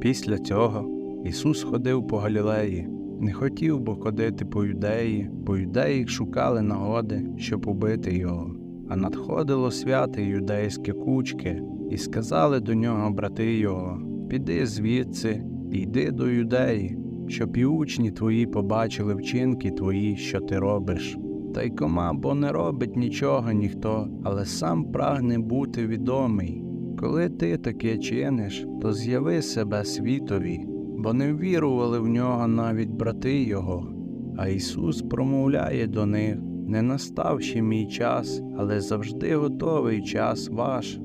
Після цього Ісус ходив по Галілеї, не хотів бо ходити по юдеї, бо юдеї шукали нагоди, щоб убити його. А надходило святе юдейське кучки, і сказали до нього брати його: Піди звідси, йди до юдеї, щоб і учні твої побачили вчинки твої, що ти робиш. Та й кома, бо не робить нічого ніхто, але сам прагне бути відомий. Коли ти таке чиниш, то з'яви себе світові, бо не ввірували в нього навіть брати його. А Ісус промовляє до них не настав ще мій час, але завжди готовий час ваш.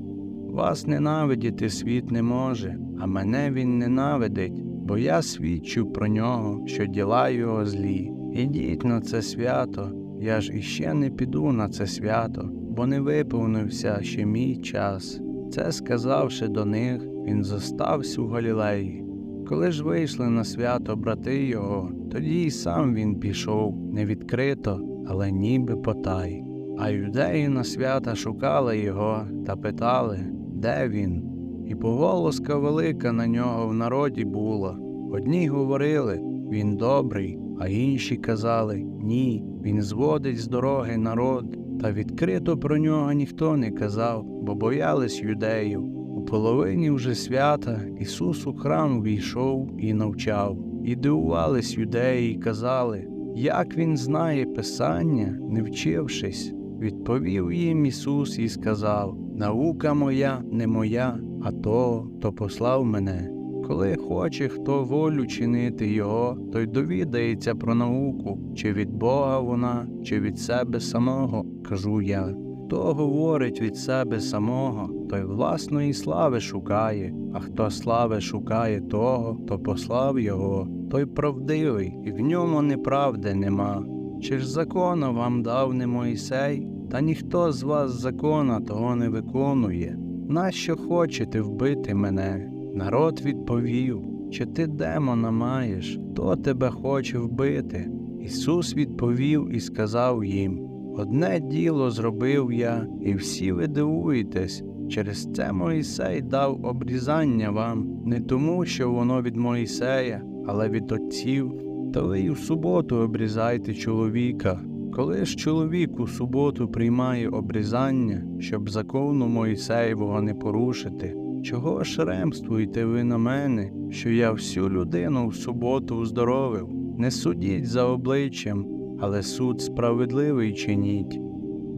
Вас ненавидіти світ не може, а мене він ненавидить, бо я свідчу про нього, що діла його злі. Ідіть на це свято, я ж іще не піду на це свято, бо не виповнився ще мій час. Це сказавши до них, він зостався у Галілеї. Коли ж вийшли на свято брати його, тоді й сам він пішов не відкрито, але ніби потай. А юдеї на свята шукали його та питали, де він? І поголоска велика на нього в народі була. Одні говорили він добрий, а інші казали ні, він зводить з дороги народ. Та відкрито про нього ніхто не казав, бо боялись юдеїв. У половині вже свята Ісус у храм війшов і навчав, і дивувались юдеї, і казали, як він знає Писання, не вчившись. Відповів їм Ісус і сказав: Наука моя не моя, а того, хто послав мене. Коли хоче хто волю чинити його, той довідається про науку, чи від Бога вона, чи від себе самого, кажу я. Хто говорить від себе самого, той власної слави шукає, а хто слави шукає того, хто послав його, той правдивий, і в ньому неправди нема. Чи ж закона вам дав не Моїсей, та ніхто з вас закона того не виконує. Нащо хочете вбити мене? Народ відповів, чи ти демона маєш, хто тебе хоче вбити? Ісус відповів і сказав їм: Одне діло зробив я, і всі ви дивуєтесь, через це Моїсей дав обрізання вам, не тому, що воно від Моїсея, але від отців. Та ви й у суботу обрізайте чоловіка. Коли ж чоловік у суботу приймає обрізання, щоб закону Моїсеєвого не порушити, чого ж ремствуєте ви на мене, що я всю людину в суботу уздоровив? Не судіть за обличчям, але суд справедливий чиніть.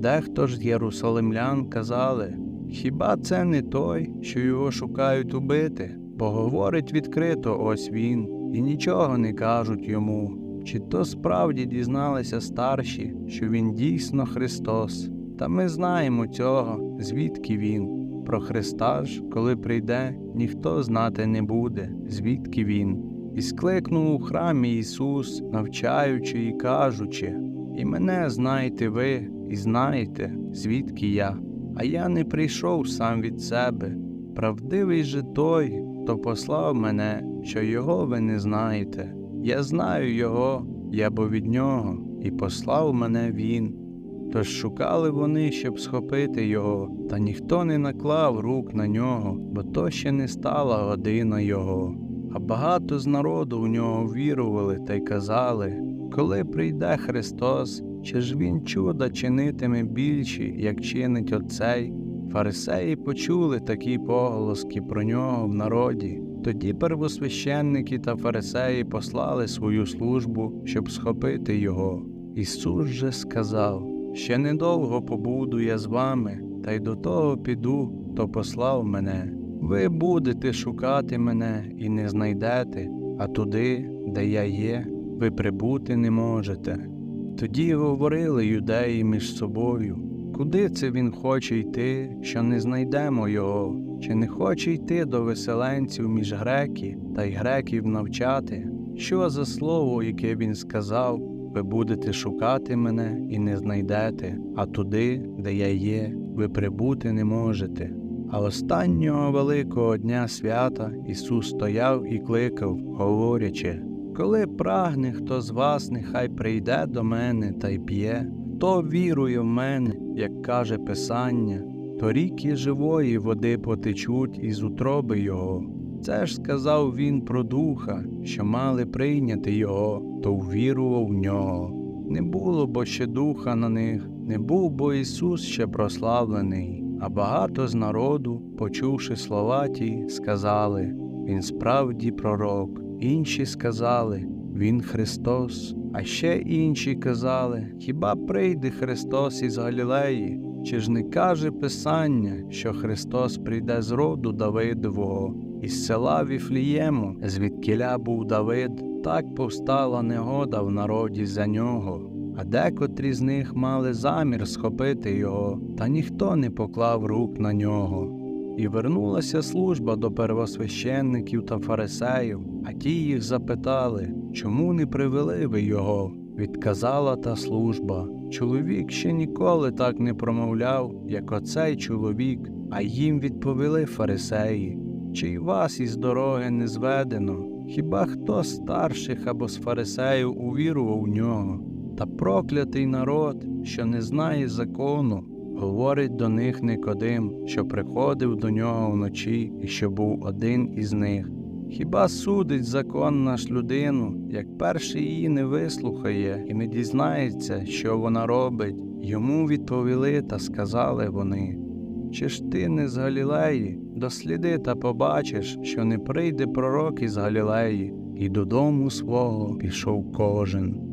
Дехто ж з єрусалимлян казали, хіба це не той, що його шукають убити, бо говорить відкрито ось він, і нічого не кажуть йому. Чи то справді дізналися старші, що він дійсно Христос? Та ми знаємо цього, звідки він. Про Христа ж, коли прийде, ніхто знати не буде, звідки він. І скликнув у храмі Ісус, навчаючи і кажучи, і мене знаєте ви, і знаєте, звідки я, а я не прийшов сам від себе. Правдивий же той, хто послав мене, що його ви не знаєте. Я знаю його, я бо від нього, і послав мене він. Тож шукали вони, щоб схопити його, та ніхто не наклав рук на нього, бо то ще не стала година його. А багато з народу в нього вірували та й казали, коли прийде Христос, чи ж він чуда чинитиме більші, як чинить оцей? Фарисеї почули такі поголоски про нього в народі. Тоді первосвященники та фарисеї послали свою службу, щоб схопити його. Ісус же сказав: Ще недовго побуду я з вами, та й до того піду, хто послав мене. Ви будете шукати мене і не знайдете, а туди, де я є, ви прибути не можете. Тоді говорили юдеї між собою, куди це він хоче йти, що не знайдемо його, чи не хоче йти до веселенців між греки та й греків навчати, що за слово, яке він сказав, ви будете шукати мене і не знайдете, а туди, де я є, ви прибути не можете. А останнього великого дня свята Ісус стояв і кликав, говорячи, коли прагне хто з вас, нехай прийде до мене та й п'є, хто вірує в мене, як каже Писання, то ріки живої води потечуть із утроби Його. Це ж сказав він про духа, що мали прийняти його, то ввірував в нього. Не було бо ще духа на них, не був бо Ісус ще прославлений, а багато з народу, почувши слова ті, сказали Він справді пророк. Інші сказали Він Христос, а ще інші казали Хіба прийде Христос із Галілеї? Чи ж не каже Писання, що Христос прийде з роду Давидового, із села Віфлієму, звідкіля був Давид, так повстала негода в народі за нього, а декотрі з них мали замір схопити його, та ніхто не поклав рук на нього. І вернулася служба до первосвященників та фарисеїв, а ті їх запитали, чому не привели ви його? Відказала та служба. Чоловік ще ніколи так не промовляв, як оцей чоловік, а їм відповіли фарисеї. Чи й вас із дороги не зведено? Хіба хто з старших або з фарисеїв увірував в нього? Та проклятий народ, що не знає закону, говорить до них Никодим, що приходив до нього вночі і що був один із них. Хіба судить закон наш людину, як перший її не вислухає і не дізнається, що вона робить? Йому відповіли та сказали вони. Чи ж ти не з Галілеї? Досліди та побачиш, що не прийде пророк із Галілеї, і додому свого пішов кожен.